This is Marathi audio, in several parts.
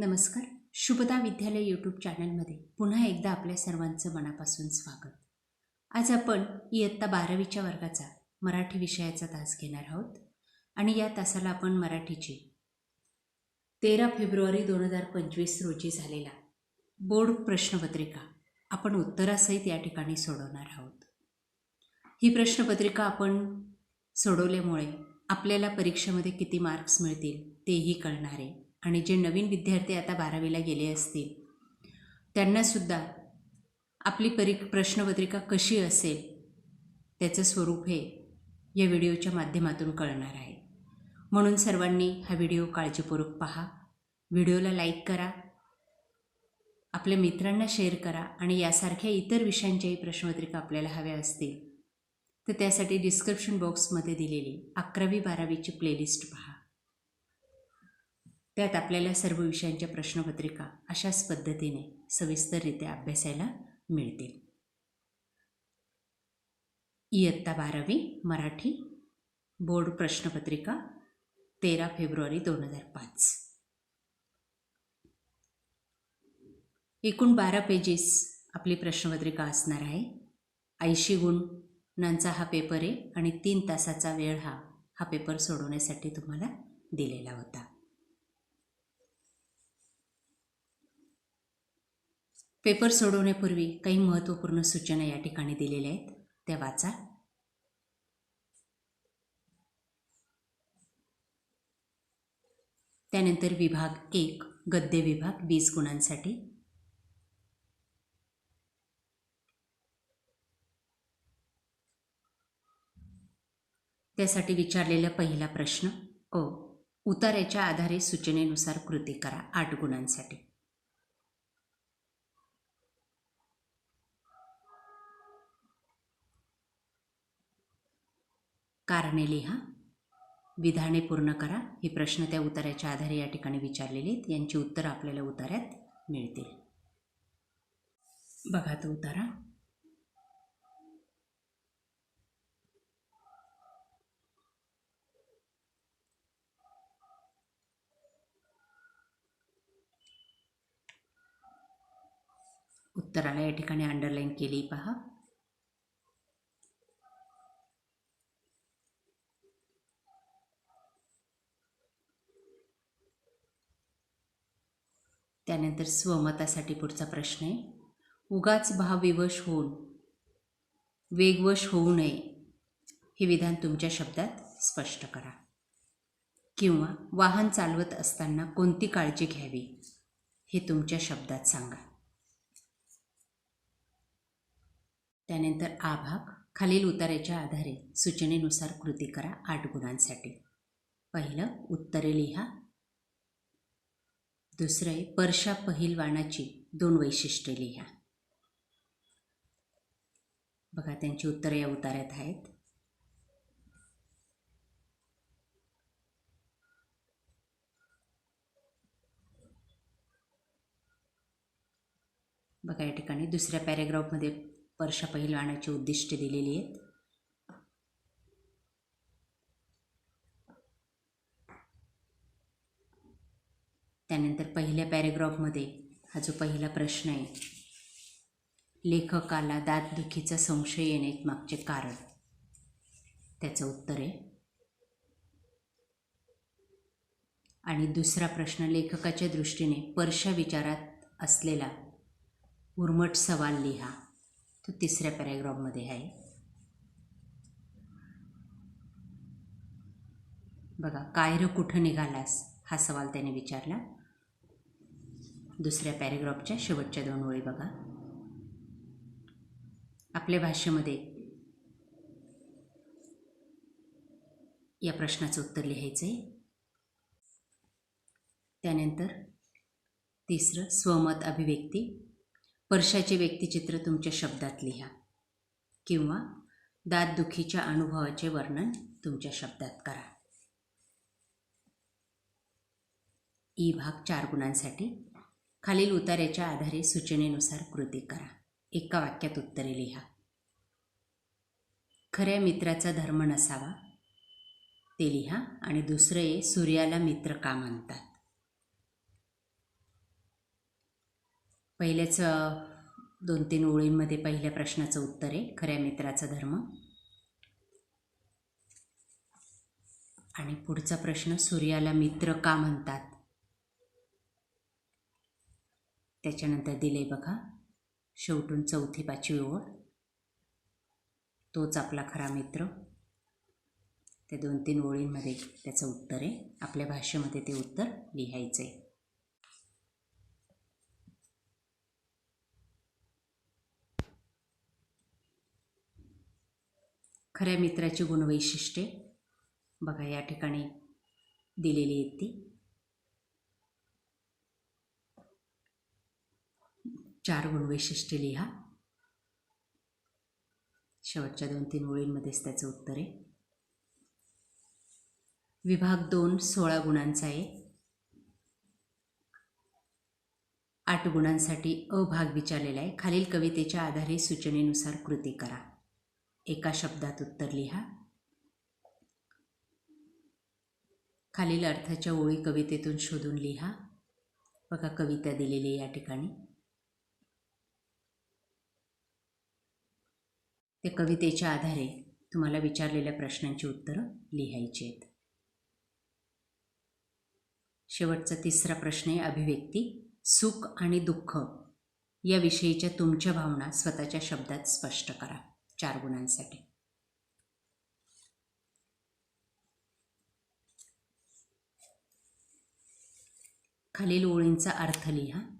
नमस्कार. शुभदा विद्यालय यूट्यूब चॅनलमध्ये पुन्हा एकदा आपल्या सर्वांचं मनापासून स्वागत. आज आपण इयत्ता बारावीच्या वर्गाचा मराठी विषयाचा तास घेणार आहोत आणि या तासाला आपण मराठीची तेरा फेब्रुवारी दोन हजार पंचवीस रोजी झालेला बोर्ड प्रश्नपत्रिका आपण उत्तरासहित या ठिकाणी सोडवणार आहोत. ही प्रश्नपत्रिका आपण सोडवल्यामुळे आपल्याला परीक्षेमध्ये किती मार्क्स मिळतील तेही कळणार आहे. आणि जे नवीन विद्यार्थी आता बारावीला गेले असतील त्यांनासुद्धा आपली परी प्रश्नपत्रिका कशी असेल त्याचं स्वरूप हे या व्हिडिओच्या माध्यमातून कळणार आहे. म्हणून सर्वांनी हा व्हिडिओ काळजीपूर्वक पहा. व्हिडिओला लाईक करा. आपल्या मित्रांना शेअर करा आणि यासारख्या इतर विषयांच्याही प्रश्नपत्रिका आपल्याला हव्या असतील तर त्यासाठी डिस्क्रिप्शन बॉक्समध्ये दिलेली अकरावी बारावीची प्लेलिस्ट पहा. त्यात आपल्याला सर्व विषयांच्या प्रश्नपत्रिका अशाच पद्धतीने सविस्तररित्या अभ्यासायला मिळतील. इयत्ता बारावी मराठी बोर्ड प्रश्नपत्रिका तेरा फेब्रुवारी दोन हजार पाच. एकूण बारा पेजेस आपली प्रश्नपत्रिका असणार आहे. ऐंशी गुणांचा हा पेपर आहे आणि तीन तासाचा वेळ हा हा पेपर सोडवण्यासाठी तुम्हाला दिलेला होता. पेपर सोडवण्यापूर्वी काही महत्त्वपूर्ण सूचना या ठिकाणी दिलेल्या आहेत. त्या वाचा. त्यानंतर विभाग एक गद्य विभाग वीस गुणांसाठी. त्यासाठी विचारलेला पहिला प्रश्न अ उतार्याच्या आधारे सूचनेनुसार कृती करा आठ गुणांसाठी. कारणे लिहा. विधाने पूर्ण करा. हे प्रश्न त्या उतार्याच्या आधारे या ठिकाणी विचारलेले आहेत. यांची उत्तरं आपल्याला उतार्यात मिळतील. बघा तो उतारा. उत्तराला या ठिकाणी अंडरलाईन केली पहा. त्यानंतर स्वमतासाठी पुढचा प्रश्न आहे. उगाच भावविवश होऊन वेगवश होऊ नये हे विधान तुमच्या शब्दात स्पष्ट करा. किंवा वाहन चालवत असताना कोणती काळजी घ्यावी हे तुमच्या शब्दात सांगा. त्यानंतर आ भाग खालील उतार्याच्या आधारे सूचनेनुसार कृती करा आठ गुणांसाठी. पहिलं उत्तरे लिहा दुसरं आहे परशा पहिलवानाची दोन वैशिष्ट्ये लिहा. बघा त्यांची उत्तरं या उतार्यात आहेत. बघा या ठिकाणी दुसऱ्या पॅरेग्राफमध्ये परशा पहिलवानाची उद्दिष्ट दिलेली आहेत. त्यानंतर पहिल्या पॅरेग्राफमध्ये हा जो पहिला प्रश्न आहे लेखकाला दातदुखीचा संशय येण्यात मागचे कारण. त्याचं उत्तर आहे. आणि दुसरा प्रश्न लेखकाच्या दृष्टीने परशा विचारात असलेला उर्मट सवाल लिहा. तो तिसऱ्या पॅरेग्राफमध्ये आहे. बघा काय र कुठं निघालास? हा सवाल त्याने विचारला. दुसऱ्या पॅरेग्राफच्या शेवटच्या दोन ओळी बघा. आपल्या भाषेमध्ये या प्रश्नाचं उत्तर लिहायचं आहे त्यानंतर तिसरं स्वमत अभिव्यक्ती. परशाचे व्यक्तिचित्र तुमच्या शब्दात लिहा किंवा दातदुखीच्या अनुभवाचे वर्णन तुमच्या शब्दात करा. ई भाग चार गुणांसाठी खालील उतार्याच्या आधारे सूचनेनुसार कृती करा. एका वाक्यात उत्तरे लिहा. खऱ्या मित्राचा धर्म नसावा ते लिहा आणि दुसरं आहे सूर्याला मित्र का म्हणतात? पहिल्याच दोन तीन ओळींमध्ये पहिल्या प्रश्नाचं उत्तर आहे खऱ्या मित्राचा धर्म. आणि पुढचा प्रश्न सूर्याला मित्र का म्हणतात? त्याच्यानंतर दिले बघा. शेवटून चौथी पाचवी ओळ. तोच आपला खरा मित्र. त्या दोन तीन ओळींमध्ये त्याचं उत्तर आहे. आपल्या भाषेमध्ये ते उत्तर लिहायचं आहे खऱ्या मित्राची गुणवैशिष्ट्ये. बघा या ठिकाणी दिलेली आहेत ती. चार गुणवैशिष्ट्ये लिहा. शेवटच्या दोन तीन ओळींमध्येच त्याचं उत्तर आहे. विभाग दोन सोळा गुणांचा आहे. आठ गुणांसाठी अ भाग विचारलेला आहे. खालील कवितेच्या आधारे सूचनेनुसार कृती करा. एका शब्दात उत्तर लिहा. खालील अर्थाच्या ओळी कवितेतून शोधून लिहा. बघा कविता दिलेली या ठिकाणी. त्या कवितेच्या आधारे तुम्हाला विचारलेल्या प्रश्नांची उत्तरं लिहायची आहेत. शेवटचा तिसरा प्रश्न आहे अभिव्यक्ती सुख आणि दुःख याविषयीच्या तुमच्या भावना स्वतःच्या शब्दात स्पष्ट करा चार गुणांसाठी. खालील ओळींचा अर्थ लिहा.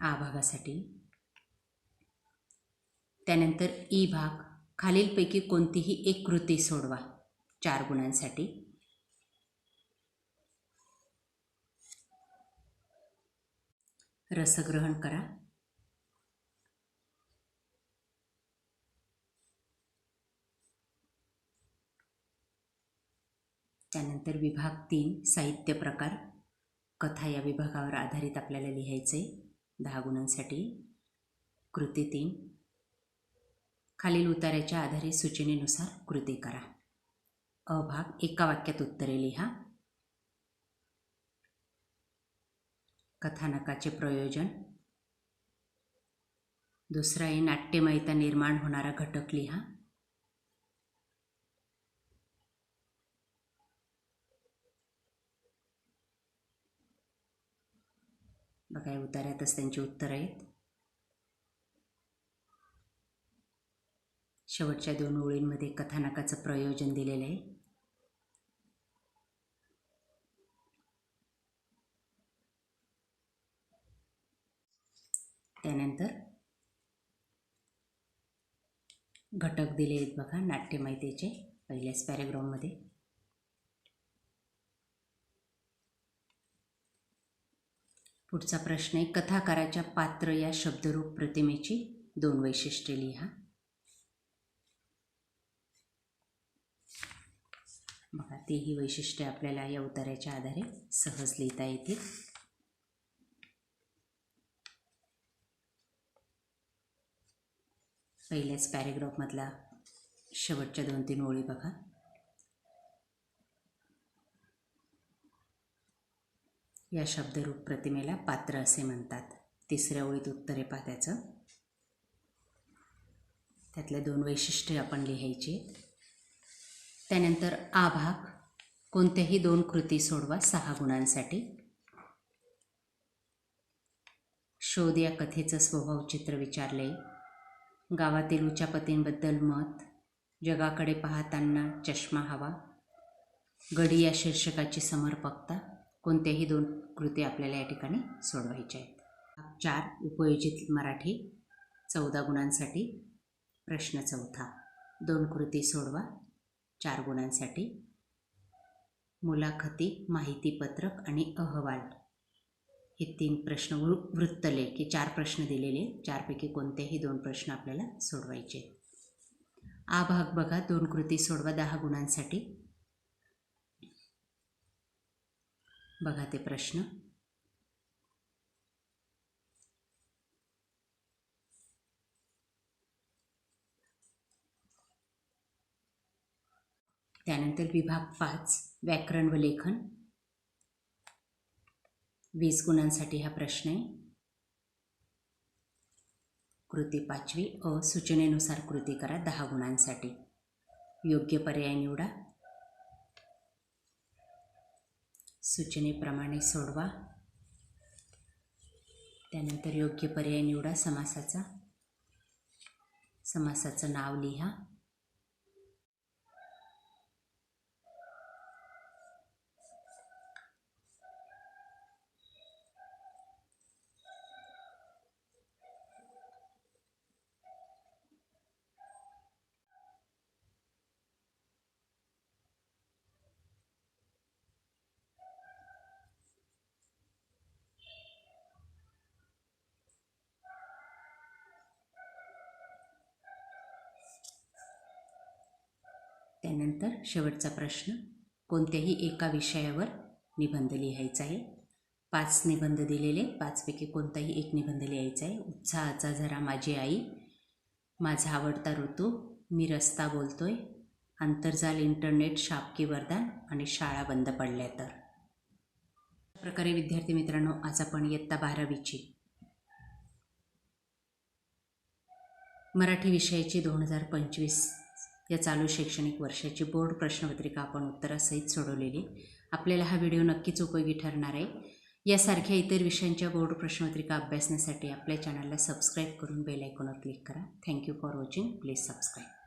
आ भागासाठी त्यानंतर ई भाग. खालीलपैकी कोणतीही एक कृती सोडवा. चार गुणांसाठी. रसग्रहण करा. त्यानंतर विभाग तीन साहित्य प्रकार. कथा या विभागावर आधारित आपल्याला लिहायचं आहे दहा गुणांसाठी कृती तीन. खालील उतार्याच्या आधारे सूचनेनुसार कृती करा. अ भाग एका वाक्यात उत्तरे लिहा. कथानकाचे प्रयोजन. दुसरा आहे नाट्यमयता निर्माण होणारा घटक लिहा. बघा या उतार्यातच त्यांची उत्तरं आहेत. शेवटच्या दोन ओळींमध्ये कथानकाचं प्रयोजन दिलेलं आहे. त्यानंतर घटक दिले आहेत बघा नाट्यमयतेचे पहिल्याच पॅरेग्राफमध्ये पुढचा प्रश्न आहे कथाकाराच्या पात्र या शब्दरूप प्रतिमेची दोन वैशिष्ट्ये लिहा. बघा तेही वैशिष्ट्ये आपल्याला या उतार्याच्या आधारे सहज लिहिता येतील. पहिल्याच पॅरेग्राफमधला शेवटच्या दोन तीन ओळी बघा. या शब्दरूप प्रतिमेला पात्र असे म्हणतात. तिसऱ्या ओळीत उत्तरे पहा त्याचं. त्यातल्या दोन वैशिष्ट्ये आपण लिहायची. त्यानंतर आ भाग कोणत्याही दोन कृती सोडवा सहा गुणांसाठी. शोध या कथेचं स्वभाव चित्र विचारले. गावातील उचापतींबद्दल मत जगाकडे पाहताना चष्मा हवा. गडी या शीर्षकाची समर्पकता. कोणत्याही दोन कृती आपल्याला या ठिकाणी सोडवायच्या आहेत. चार उपयोजित मराठी चौदा गुणांसाठी प्रश्न चौथा. दोन कृती सोडवा. चार गुणांसाठी मुलाखती माहितीपत्रक आणि अहवाल. हे तीन प्रश्न वृ वृत्तलेख हे चार प्रश्न दिलेले चारपैकी कोणतेही दोन प्रश्न आपल्याला सोडवायचे आ भाग बघा. दोन कृती सोडवा. दहा गुणांसाठी बघा ते प्रश्न. त्यानंतर विभाग पाच व्याकरण व लेखन. वीस गुणांसाठी हा प्रश्न आहे. कृती पाचवी अ सूचनेनुसार कृती करा दहा गुणांसाठी. योग्य पर्याय निवडा. सूचनेप्रमाणे सोडवा. त्यानंतर योग्य पर्याय निवडा समासाचा. समासाचं नाव लिहा. त्यानंतर शेवटचा प्रश्न कोणत्याही एका विषयावर निबंध लिहायचा आहे? पाच निबंध दिलेले पाचपैकी कोणताही एक निबंध लिहायचा आहे? उत्साहाचा झरा माझी आई माझा आवडता ऋतू मी रस्ता बोलतोय आंतरजाल इंटरनेट शापकी वरदान आणि शाळा बंद पडल्या तर. अशा प्रकारे विद्यार्थी मित्रांनो आज आपण इयत्ता बारावीची मराठी विषयाची दोन हजार पंचवीस या चालू शैक्षणिक वर्षाची बोर्ड प्रश्नपत्रिका आपण उत्तरासहित सोडवलेली. आपल्याला हा व्हिडिओ नक्कीच उपयोगी ठरणार आहे. यासारख्या इतर विषयांच्या बोर्ड प्रश्नपत्रिका अभ्यासण्यासाठी आपल्या चॅनलला सबस्क्राईब करून बेल आयकॉनवर क्लिक करा. Thank you for watching please subscribe